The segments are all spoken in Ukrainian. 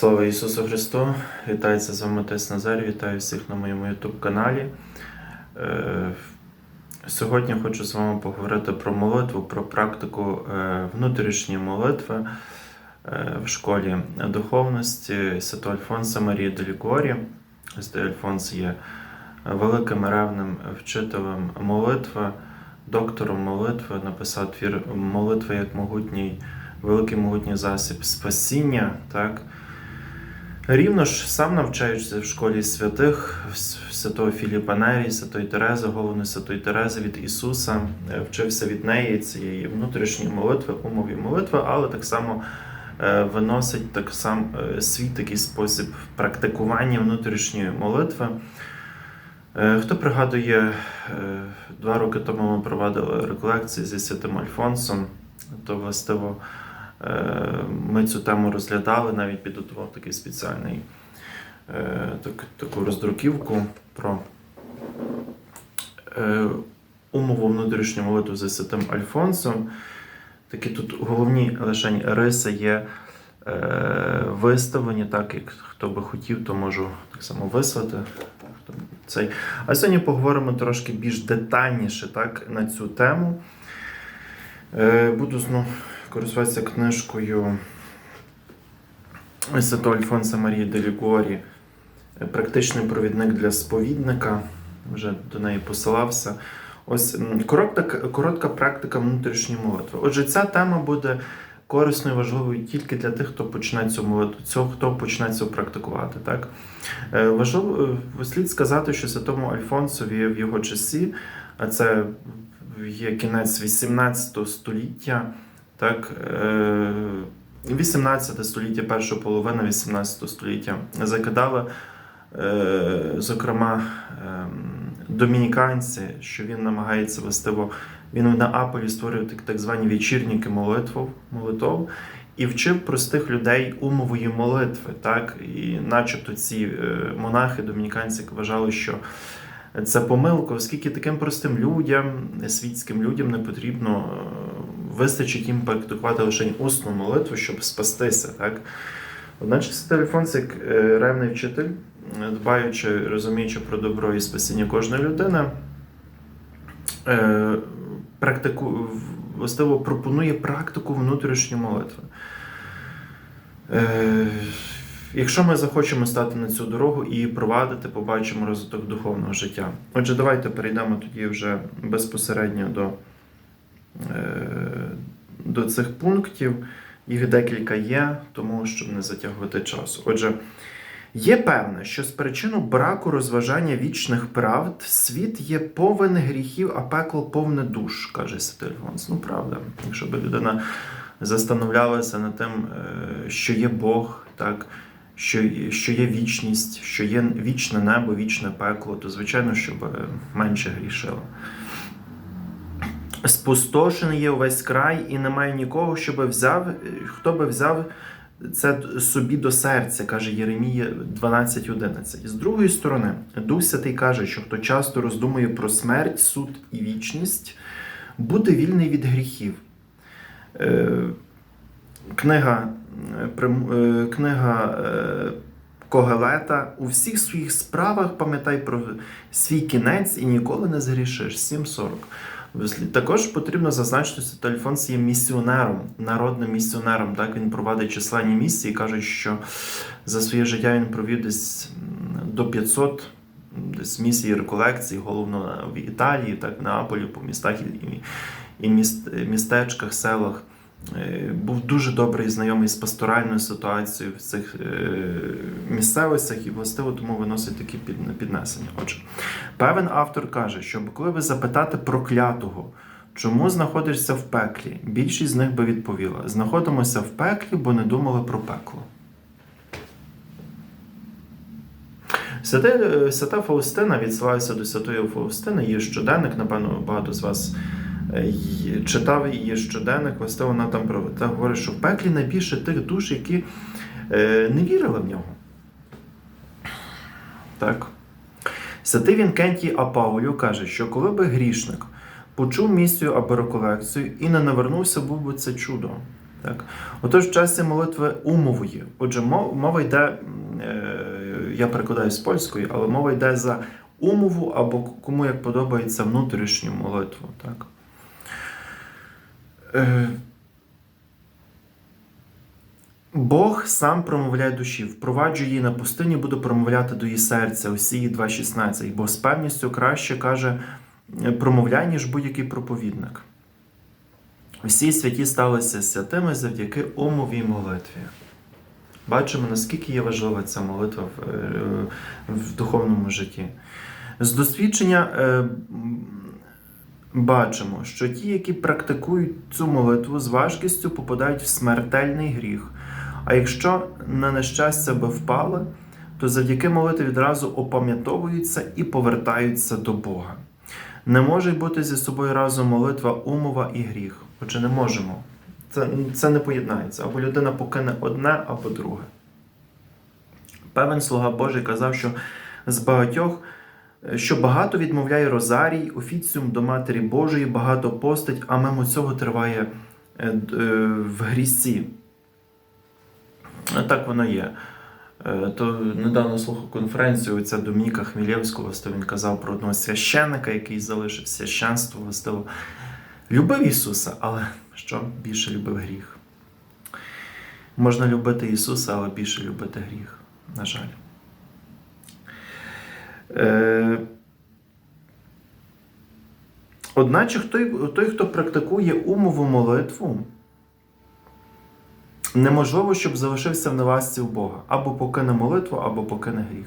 Слава Ісусу Христу! Вітається з вами Отець Назар, вітаю всіх на моєму YouTube каналі. Е, Сьогодні хочу з вами поговорити про молитву, про практику е, внутрішньої молитви е, в школі духовності Святого Альфонса Марії де Лігорі. Святий Альфонс є великим ревним вчителем молитви, доктором молитви, написав твір молитва як могутній, великий могутній засіб спасіння. Так? Рівно ж сам навчаючися в школі святих, святого Філіпа Нері, святої Терези, головне святої Терези від Ісуса, е, вчився від неї цієї внутрішньої молитви, умові молитви, але так само е, виносить так сам е, свій такий спосіб практикування внутрішньої молитви. Хто пригадує, два роки тому ми провадили реколекції зі святим Альфонсом, то властиво ми цю тему розглядали, навіть підготував такий спеціальний е, так, таку роздруківку про е, умову внутрішню молитву за святим Альфонсом. Такі тут головні лише риси є е, виставлені, так як хто би хотів, то можу так само вислати. Цей. А сьогодні поговоримо трошки більш детальніше так, на цю тему. Е, буду знову користуватися книжкою Святого Альфонса Марії де Лігорі Практичний провідник для сповідника. Вже до неї посилався. Ось коротка, коротка практика внутрішньої молитви. Отже, ця тема буде корисною, важливою тільки для тих, хто почне цю молитву, цього, хто почне це практикувати. Так? Е, Важливо е, слід сказати, що святому Альфонсові в його часі, а це є кінець 18 століття, так, е, 18 століття, перша половина 18 століття закидали, е, зокрема, ем, домініканці, що він намагається вести, бо він в Неаполі створив так, звані вечірніки молитв, молитов і вчив простих людей умової молитви. Так? І начебто ці е, монахи, домініканці вважали, що це помилка, оскільки таким простим людям, світським людям не потрібно е, вистачить їм практикувати лише усну молитву, щоб спастися. Так? Одначе Святий Альфонс, як ревний вчитель, е, дбаючи, розуміючи про добро і спасіння кожної людини, е, практику, властиво пропонує практику внутрішньої молитви. Е, Якщо ми захочемо стати на цю дорогу і провадити, побачимо розвиток духовного життя. Отже, давайте перейдемо тоді вже безпосередньо до, до цих пунктів. Їх декілька є, тому щоб не затягувати часу. Отже, є певне, що з причину браку розважання вічних правд світ є повен гріхів, а пекло повне душ, каже Святий Альфонс. Ну, правда, якщо б людина застановлялася над тим, е, що є Бог, так, що, що є вічність, що є вічне небо, вічне пекло, то звичайно, щоб е, менше грішила. Спустошений є увесь край, і немає нікого, щоб взяв, хто би взяв це собі до серця, каже Єремія 12.11. З другої сторони, Дух Святий каже, що хто часто роздумує про смерть, суд і вічність, буде вільний від гріхів. Е, Книга, е, е, книга Когелета у всіх своїх справах пам'ятай про свій кінець і ніколи не згрішиш. 7.40. Також потрібно зазначити, що Альфонс є місіонером, народним місіонером. Так він провадить численні місії. Каже, що за своє життя він провів десь до 500 десь місій реколекцій, головно в Італії, так в Неаполі, по містах і, і міст, містечках, селах. Е, Був дуже добрий знайомий з пасторальною ситуацією в цих е, місцевостях і властиво тому виносить такі піднесення. Отже, певен автор каже, що коли ви запитати проклятого, чому знаходишся в пеклі, більшість з них би відповіла: знаходимося в пеклі, бо не думали про пекло. Е, Свята Фаустина відсилаюся до святої Фаустини, її щоденник, напевно, багато з вас читав її щоденник, власне, вона там про- та говорить, що в пеклі найбільше тих душ, які е, не вірили в нього. Так. Святий Вінкентій Апаулю каже, що коли би грішник почув місію або реколекцію і не навернувся, був би це чудо. Так? Отож, в часі молитви умовою. Отже, мова йде, е, я перекладаю з польської, але мова йде за умову або кому як подобається внутрішню молитву. Так? Е, Бог сам промовляє душі, впроваджує її на пустині, буде промовляти до її серця. Осії 2.16. Бо з певністю краще каже промовляй, ніж будь-який проповідник. Всі святі сталися святими завдяки умовій молитві. Бачимо, наскільки є важлива ця молитва в, е, в духовному житті. З досвідчення е, бачимо, що ті, які практикують цю молитву, з важкістю попадають в смертельний гріх. А якщо на нещастя би впали, то завдяки молитві відразу опам'ятовуються і повертаються до Бога. Не може бути зі собою разом молитва, умова і гріх. Отже, не можемо. Це, це не поєднається. Або людина покине одне, або друге. Певен слуга Божий казав, що з багатьох, що багато відмовляє Розарій, офіціум до Матері Божої, багато постить, а мимо цього триває е, е, в грісі. Так воно є. Е, То недавно слухав конференцію отця Домініка Хмілєвського, то він казав про одного священника, який залишив священство, властиво. Любив Ісуса, але що більше любив гріх. Можна любити Ісуса, але більше любити гріх, на жаль. Е, Одначе той, той, хто практикує умову молитву, неможливо, щоб залишився в невасці в Бога. Або покине молитву, або покине гріх.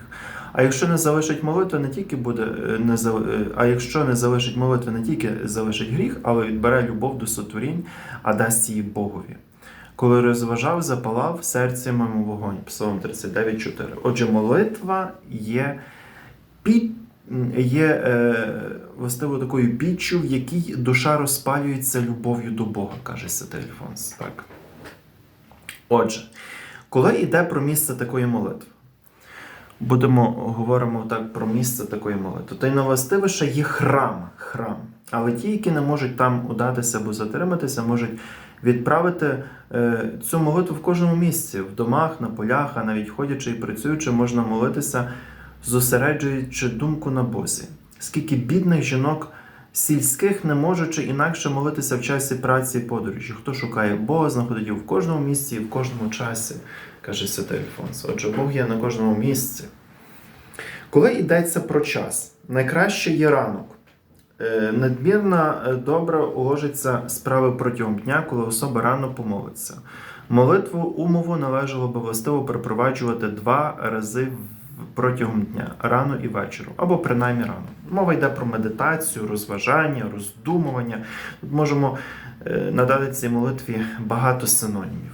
А якщо не залишить молитву, не тільки буде е, не е, а якщо не залишить молитви, не тільки залишить гріх, але відбере любов до сотворінь, а дасть її Богові. Коли розважав, запалав серце моєму вогонь. Псалом 39.4. Отже, молитва є під. Є е, властиво такою піччю, в якій душа розпалюється любов'ю до Бога, каже Святий Альфонс. Так. Отже, коли йде про місце такої молитви, будемо говоримо так про місце такої молитви, то й найвластивіше є храм, храм. Але ті, які не можуть там удатися або затриматися, можуть відправити е, цю молитву в кожному місці, в домах, на полях, а навіть ходячи і працюючи, можна молитися, зосереджуючи думку на Бозі. Скільки бідних жінок сільських, не можучи інакше молитися в часі праці і подорожі. Хто шукає Бога, знаходить його в кожному місці і в кожному часі, каже Святий Альфонс. Отже, Бог є на кожному місці. Коли йдеться про час, найкраще є ранок. Е, Надмірно е, добре уложиться справи протягом дня, коли особа рано помолиться. Молитву умову належало би властиво припроваджувати два рази в- протягом дня, рано і вечором, або принаймні рано. Мова йде про медитацію, розважання, роздумування. Тут можемо е, надати цій молитві багато синонімів.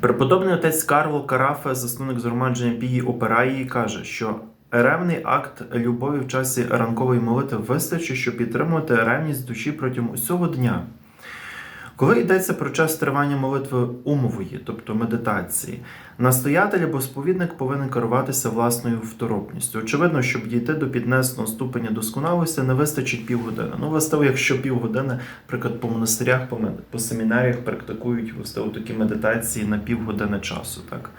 Преподобний отець Карло Карафе, засновник згромадження Пії Операї, каже, що ревний акт любові в часі ранкової молитви вистачить, щоб підтримувати ревність душі протягом усього дня. Коли йдеться про час тривання молитви умової, тобто медитації, настоятель або сповідник повинен керуватися власною второпністю. Очевидно, щоб дійти до піднесеного ступеня досконалості, не вистачить півгодини. Ну, властиво, якщо півгодини, наприклад, по монастирях, по, мед- по семінаріях практикують властиво такі медитації на півгодини часу. Так?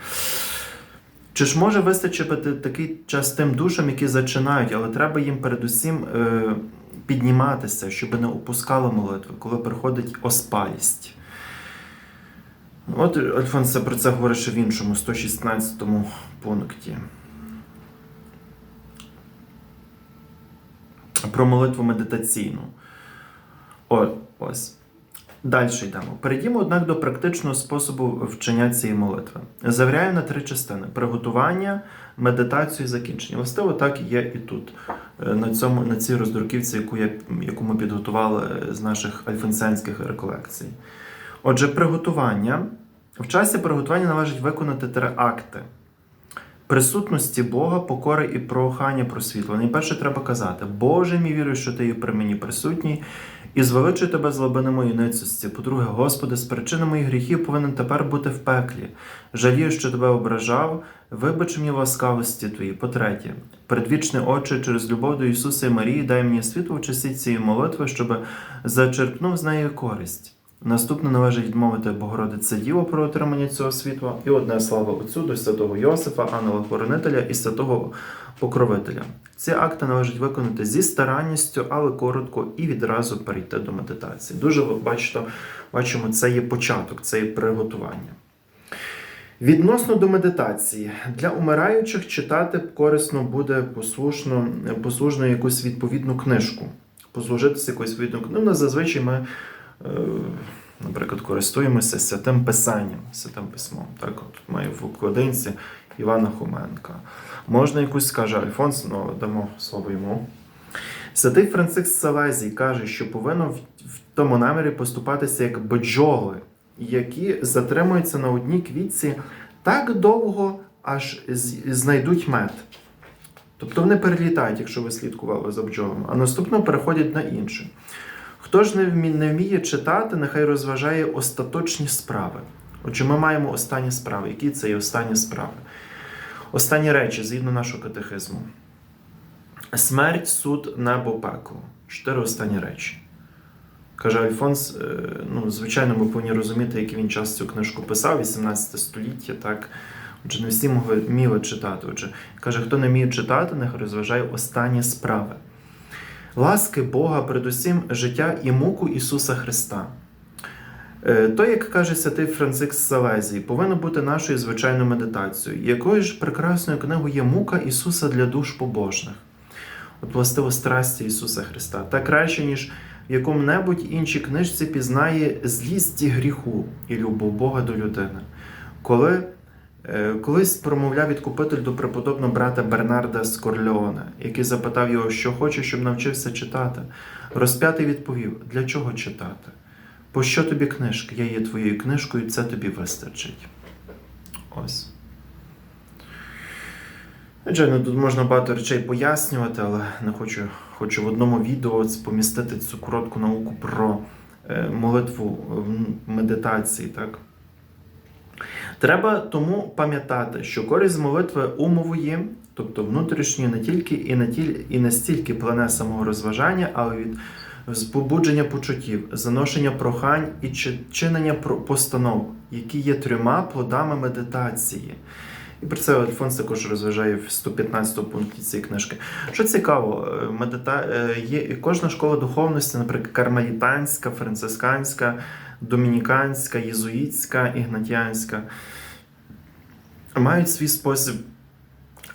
Чи ж може вистачити такий час тим душам, які зачинають, але треба їм передусім е, підніматися, щоб не опускала молитви, коли приходить оспалість. От Альфонс про це говорить ще в іншому, 116 пункті. Про молитву медитаційну. О, ось. Далі йдемо. Перейдімо, однак, до практичного способу вчення цієї молитви. Завіряю на три частини: приготування, медитацію і закінчення. Властиво так є і тут, е, на, цьому, на цій роздруківці, яку, я, яку ми підготували з наших альфонсянських реколекцій. Отже, приготування. В часі приготування належить виконати три акти. Присутності Бога, покори і прохання про світло. Найперше треба казати: Боже, мій вірую, що ти є при мені присутній, і звеличую тебе з глибини моєї ницості. По-друге, Господи, з причини моїх гріхів повинен тепер бути в пеклі. Жалію, що тебе ображав, вибач мені ласкавості твої. По-третє, предвічні очі через любов до Ісуса і Марії, дай мені світло в часі цієї молитви, щоб зачерпнув з нею користь. Наступне належить відмовити Богородице Діво про отримання цього світла, і одне слава Отцю до святого Йосифа, ангела хоронителя і святого покровителя. Ці акти належить виконати зі старанністю, але коротко і відразу перейти до медитації. Дуже бачите, бачимо, це є початок, це є приготування. Відносно до медитації, для умираючих читати корисно буде послушно, послужно якусь відповідну книжку. Послужитися якоюсь відповідну книгу. Ну, зазвичай ми, е, наприклад, користуємося святим писанням, святим письмом. Так, от маю в обкладинці Івана Хоменка. Можна якусь скаже Альфонс, ну дамо слово йому. Святий Франциск Салезій каже, що повинно в, тому намірі поступатися як бджоли, які затримуються на одній квітці так довго, аж знайдуть мед. Тобто вони перелітають, якщо ви слідкували за бджолами, а наступно переходять на інше. Хто ж не вміє читати, нехай розважає остаточні справи. Отже, ми маємо останні справи. Які це є останні справи? Останні речі, згідно нашого катехизму. Смерть, суд, небо, пекло. Чотири останні речі. Каже Альфонс, е, ну, звичайно, ми повинні розуміти, який він час цю книжку писав, 18 століття, так. Отже, не всі вміли читати. Отже, каже, хто не вміє читати, нехай розважає останні справи. Ласки Бога, передусім, життя і муку Ісуса Христа. Е, То, як каже святий Франциск Салезій, повинно бути нашою звичайною медитацією. Якою ж прекрасною книгою є мука Ісуса для душ побожних? От властиво страсті Ісуса Христа. Та краще, ніж в якому-небудь іншій книжці пізнає злість і гріху і любов Бога до людини. Коли е, колись промовляв відкупитель до преподобного брата Бернарда з Корлеоне, який запитав його, що хоче, щоб навчився читати. Розп'ятий відповів: для чого читати? Пощо тобі книжки? Я є твоєю книжкою, це тобі вистачить. Ось. Звичайно, тут можна багато речей пояснювати, але не хочу, хочу в одному відео помістити цю коротку науку про е, молитву в медитації. Так? Треба тому пам'ятати, що користь молитви умової, тобто внутрішньої, не тільки і не, тіль, і не стільки плане самого розважання, але від збудження почуттів, заношення прохань і чинення постанов, які є трьома плодами медитації. І про це Альфонс також розважає в 115 пункті цієї книжки. Що цікаво, е, медита... е, є кожна школа духовності, наприклад, кармелітанська, францисканська, домініканська, єзуїтська, ігнатіанська, мають свій спосіб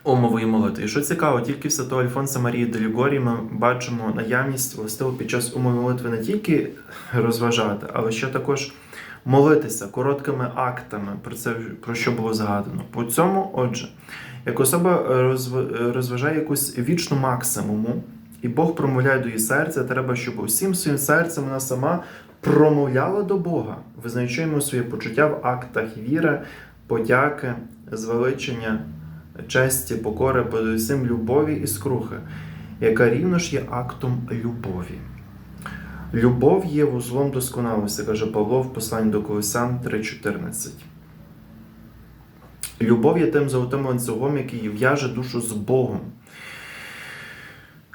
умової молитви. І що цікаво, тільки в святого Альфонса Марії де Лігорі ми бачимо наявність властиво під час умови молитви не тільки розважати, але ще також молитися короткими актами, про це про що було згадано. По цьому, отже, як особа розв- розважає якусь вічну максимуму, і Бог промовляє до її серця, треба, щоб усім своїм серцем вона сама промовляла до Бога, визнаючи йому своє почуття в актах віри, подяки, звеличення, честі, покори, передусім любові і скрухи, яка рівно ж є актом любові. Любов є вузлом досконалості, каже Павло в посланні до Колосян 3.14. Любов є тим золотим ланцюгом, який в'яже душу з Богом.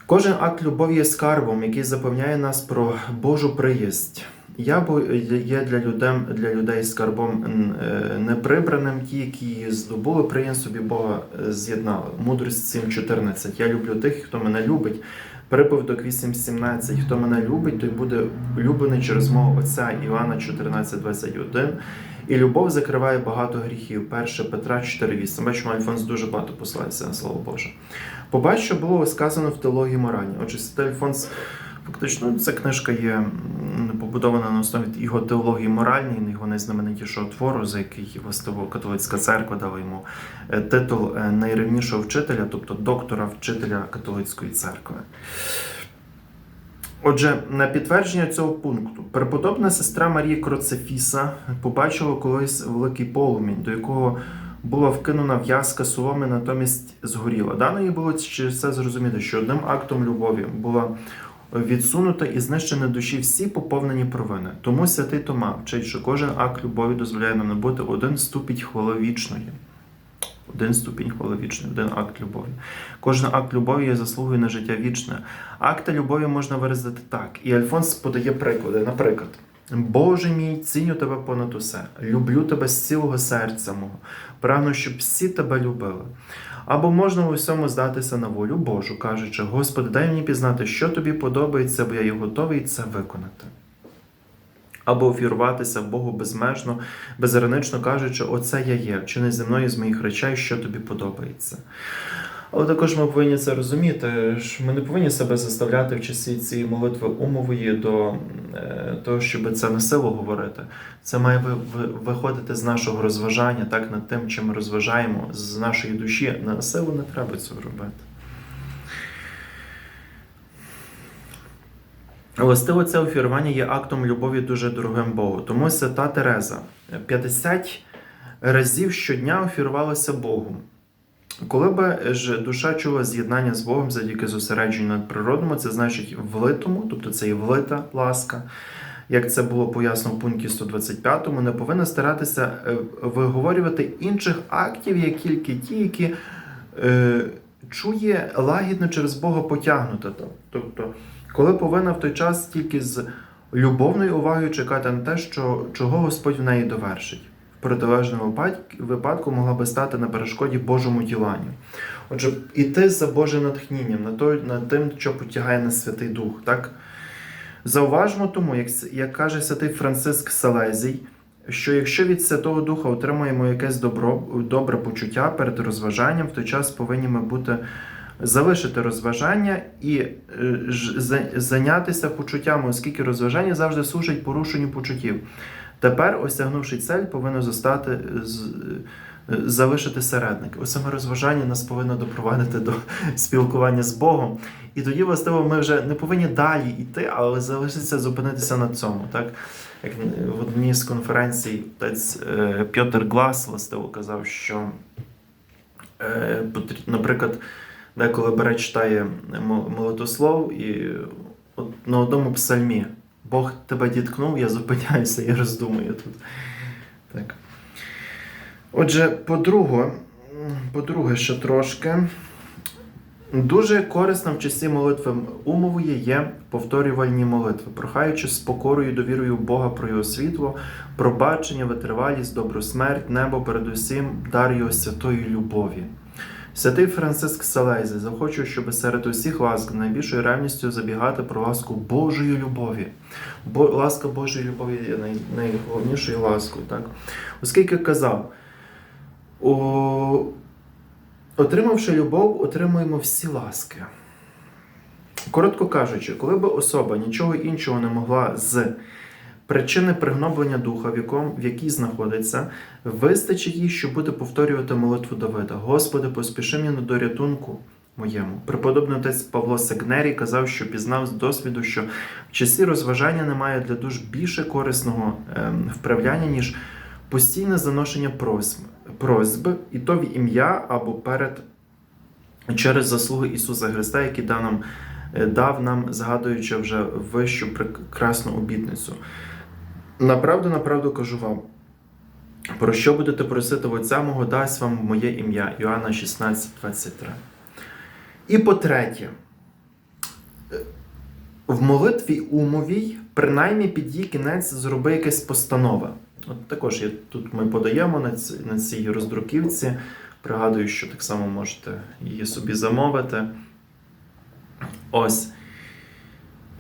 Кожен акт любові є скарбом, який запевняє нас про Божу приязнь. Я бо є для людей, для людей скарбом е, неприбраним, ті, які здобули, приєм собі Бога е, з'єднали. Мудрость 7.14. Я люблю тих, хто мене любить. Приповідок 8.17. Хто мене любить, той буде люблений через мого Отця Іоанна 14.21. І любов закриває багато гріхів. 1 Петра 4.8. Бачимо, Альфонс дуже багато посилається на Слово Боже. Побач, що було сказано в теології моральні. Отже, Святий Альфонс, фактично, ця книжка є побудована на основі його теології моральної, його найзнаменитішого твору, за який властиво католицька церква дала йому е, титул е, найрівнішого вчителя, тобто доктора вчителя католицької церкви. Отже, на підтвердження цього пункту, преподобна сестра Марія Кроцефіса побачила колись великий полумінь, до якого була вкинена в'язка соломи, натомість згоріла. Дано їй було це зрозуміти, що одним актом любові була відсунута і знищена душі всі поповнені провини. Тому святий Тома вчить, що кожен акт любові дозволяє нам набути один ступінь хвали вічної. Один ступінь хваловічної, один акт любові. Кожен акт любові є заслугою на життя вічне. Акти любові можна виразити так. І Альфонс подає приклади. Наприклад, Боже мій, ціню тебе понад усе, люблю тебе з цілого серця мого, прагну, щоб всі тебе любили. Або можна у всьому здатися на волю Божу, кажучи, Господи, дай мені пізнати, що тобі подобається, бо я є готовий це виконати. Або офіруватися Богу безмежно, безгранично кажучи, оце я є, вчини зі мною з моїх речей, що тобі подобається. Але також ми повинні це розуміти, що ми не повинні себе заставляти в часі цієї молитви умової до е, того, щоб це на силу говорити. Це має ви- ви- виходити з нашого розважання, так над тим, чим ми розважаємо, з нашої душі. На силу не треба цього робити. Властиво це офірування є актом любові дуже дорогим Богу. Тому свята Тереза 50 разів щодня офірувалася Богу. Коли би ж душа чула з'єднання з Богом завдяки зосередженню над природному, це значить влитому, тобто це і влита ласка, як це було пояснено в пункті 125, не повинна старатися е, виговорювати інших актів, як тільки ті, які е, чує лагідно через Бога потягнута. Тобто, коли повинна в той час тільки з любовною увагою чекати на те, що, чого Господь в неї довершить. Протилежному випадку- могла би стати на перешкоді Божому діланню. Отже, іти за Божим натхненням, на тим, що потягає на Святий Дух. Так? Зауважмо тому, як, як каже святий Франциск Салезій, що якщо від Святого Духа отримуємо якесь добро, добре почуття перед розважанням, в той час повинні ми бути залишити розважання і е, зайнятися почуттями, оскільки розважання завжди служить порушенню почуттів. Тепер, осягнувши цель, повинно зостати е, залишити середники. Ось саме розважання нас повинно допровадити до спілкування з Богом. І тоді, властиво, ми вже не повинні далі йти, але залишитися зупинитися на цьому. Так? Як в одній з конференцій отець е, Пьотер Глас властиво казав, що, е, наприклад, деколи бере читає мо- молитослов і на одному псальмі Бог тебе діткнув, я зупиняюся і роздумую тут. Так. Отже, по-друге, по-друге, ще трошки. Дуже корисним в часі молитви умовою є повторювальні молитви, прохаючи з покорою і довірою Бога про його світло, пробачення, витривалість, добру смерть, небо, передусім, дар його святої любові. Святий Франциск Салезі захочу, щоб серед усіх ласк найбільшою ревністю забігати про ласку Божої любові. Бо ласка Божої любові є най, найголовнішою ласкою, так? Оскільки казав, о, отримавши любов, отримуємо всі ласки. Коротко кажучи, коли би особа нічого іншого не могла з причини пригноблення духа, в, якому, в якій знаходиться, вистачить їй, щоб буде повторювати молитву Давида. Господи, поспіши мені до рятунку моєму. Преподобний отець Павло Сегнерій казав, що пізнав з досвіду, що в часі розважання немає для душ більше корисного ем, вправляння, ніж постійне заношення просьб, просьби, і то в ім'я або перед через заслуги Ісуса Христа, який дав нам, е, дав нам, згадуючи вже вищу прекрасну обітницю. Направду, направду кажу вам, про що будете просити в Отця мого, дасть вам моє ім'я. Іоанна 16, 23. І по-третє, в молитві умовій, принаймні під її кінець, зроби якась постанова. От також є, тут ми подаємо на, ці, на цій роздруківці. Пригадую, що так само можете її собі замовити. Ось.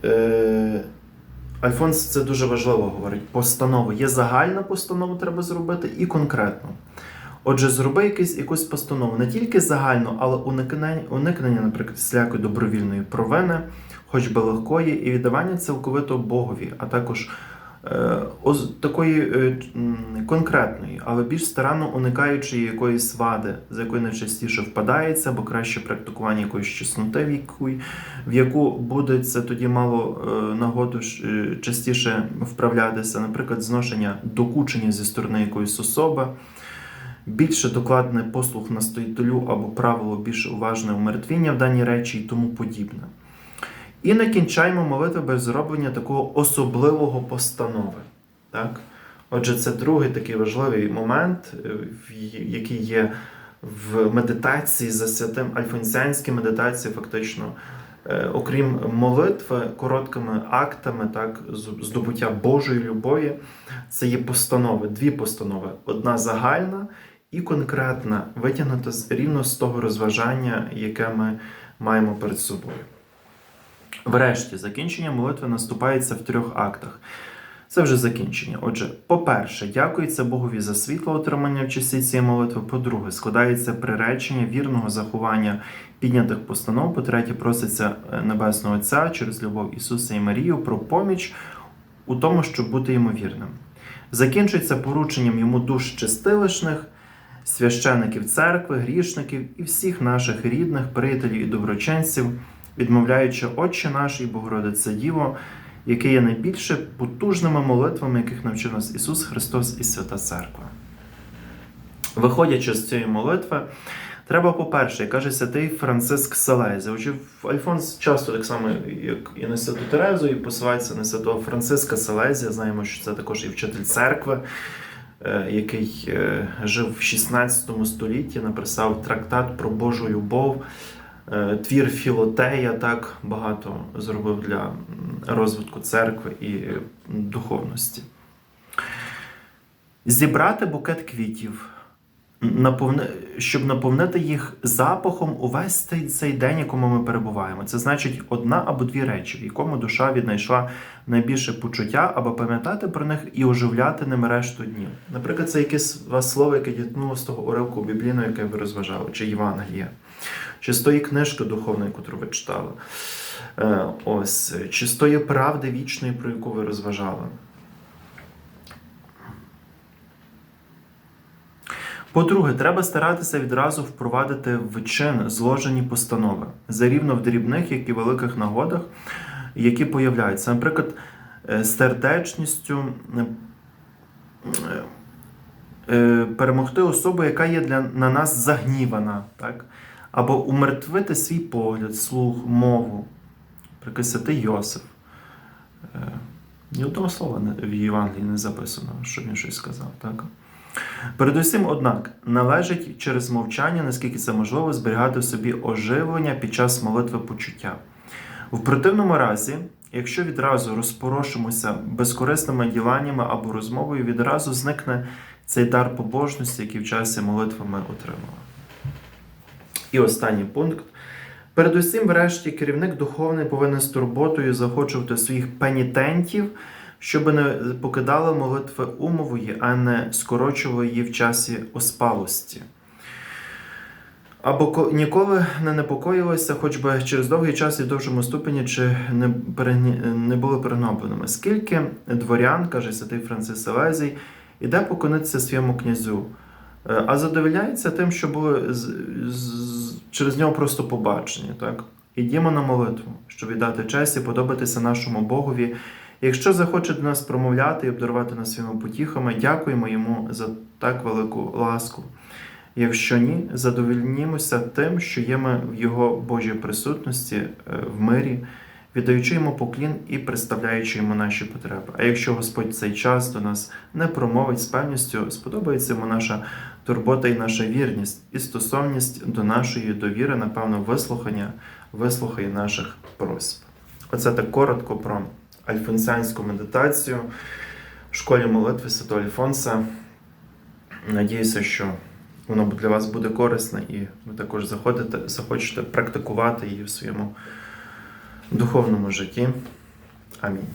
Е, Альфонс це дуже важливо говорить. Постанову. Є загальна постанова, треба зробити, і конкретно. Отже, зроби якусь, якусь постанову не тільки загальну, але уникнення, уникнення, наприклад, всілякої добровільної провини, хоч би легкої, і віддавання цілковито Богові, а також такої е, конкретної, але більш старанно уникаючи якоїсь вади, за якою найчастіше впадається, або краще практикування якоїсь чесноти, в яку, в яку буде це тоді мало е, нагоду е, частіше вправлятися, наприклад, зношення докучення зі сторони якоїсь особи. Більше докладне послух настоятелю або правило більш уважне умертвіння в даній речі і тому подібне. І не кінчаємо молитви без зроблення такого особливого постанови. Так? Отже, це другий такий важливий момент, е, який є в медитації за святим альфонсіанській медитації, фактично е, окрім молитви, короткими актами, так, здобуття Божої любові, це є постанови, дві постанови. Одна загальна і конкретна, витягнута рівно з того розважання, яке ми маємо перед собою. Врешті, закінчення молитви наступається в трьох актах. Це вже закінчення. Отже, по-перше, дякується Богові за світло отримання в часі цієї молитви. По-друге, складається приречення вірного заховання піднятих постанов. По-третє, проситься е, Небесного Отця через любов Ісуса і Марію про поміч у тому, щоб бути йому вірним. Закінчується порученням йому душ чистилишних, священиків церкви, грішників і всіх наших рідних, приятелів і доброченців, відмовляючи Отче наш і Богородице Діво, яке є найбільше потужними молитвами, яких навчив нас Ісус Христос і Свята Церква. Виходячи з цієї молитви, треба, по-перше, каже святий Франциск Салезі. Отже, Альфонс часто так само, як і на Святу Терезу, і посилається на святого Франциска Салезія. Знаємо, що це також і вчитель церкви, е, який е, жив в 16 столітті, написав трактат про Божу любов. Е, Твір Філотея так багато зробив для розвитку церкви і духовності. Зібрати букет квітів, щоб наповнити їх запахом увесь цей, день, якому ми перебуваємо. Це значить одна або дві речі, в якому душа віднайшла найбільше почуття, аби пам'ятати про них і оживляти ними решту днів. Наприклад, це якесь вас слово, яке дітнуло з того уривку біблійного, яке ви розважали, чи Євангелія, чи з тої книжки духовної, яку ви читали. Е, Ось, чи з тої правди вічної, про яку ви розважали. По-друге, треба старатися відразу впровадити в чин зложені постанови зарівно в дрібних, як і великих нагодах, які появляються. Наприклад, е, сердечністю е, перемогти особу, яка є для, на нас загнівана, так? Або умертвити свій погляд, слух, мову. Святий Йосиф. Е, Ні одного слова в Євангелії не записано, щоб він щось сказав. Так? Передусім, однак, належить через мовчання, наскільки це можливо, зберігати в собі оживлення під час молитви почуття. В противному разі, якщо відразу розпорошимося безкорисними діланнями або розмовою, відразу зникне цей дар побожності, який в часі молитви ми отримали. І останній пункт. Передусім, врешті, керівник духовний повинен з турботою заохочувати своїх пенітентів, щоб не покидали молитви умової, а не скорочували її в часі оспалості. Або ніколи не непокоїлися, хоч би через довгий час і в довшому ступені, чи не, не були перегнобленими. Скільки дворян, каже святий Францис Селезій, іде поклонитися своєму князю, е, а задовольняється тим, що були з... через нього просто побачені. Так? Ідімо на молитву, щоб віддати честь і подобатися нашому Богові. Якщо захоче до нас промовляти і обдарувати нас своїми потіхами, дякуємо йому за так велику ласку. Якщо ні, задовольнімося тим, що є ми в Його Божій присутності е, в мирі, віддаючи йому поклін і представляючи йому наші потреби. А якщо Господь цей час до нас не промовить з певністю, сподобається йому наша турбота і наша вірність, і стосовність до нашої довіри, напевно, вислухання, вислухає наших просьб. Оце так коротко про альфонсіанську медитацію в школі молитви Святого Альфонса. Надіюся, що воно для вас буде корисне і ви також заходите, захочете практикувати її в своєму духовному житті. Амінь.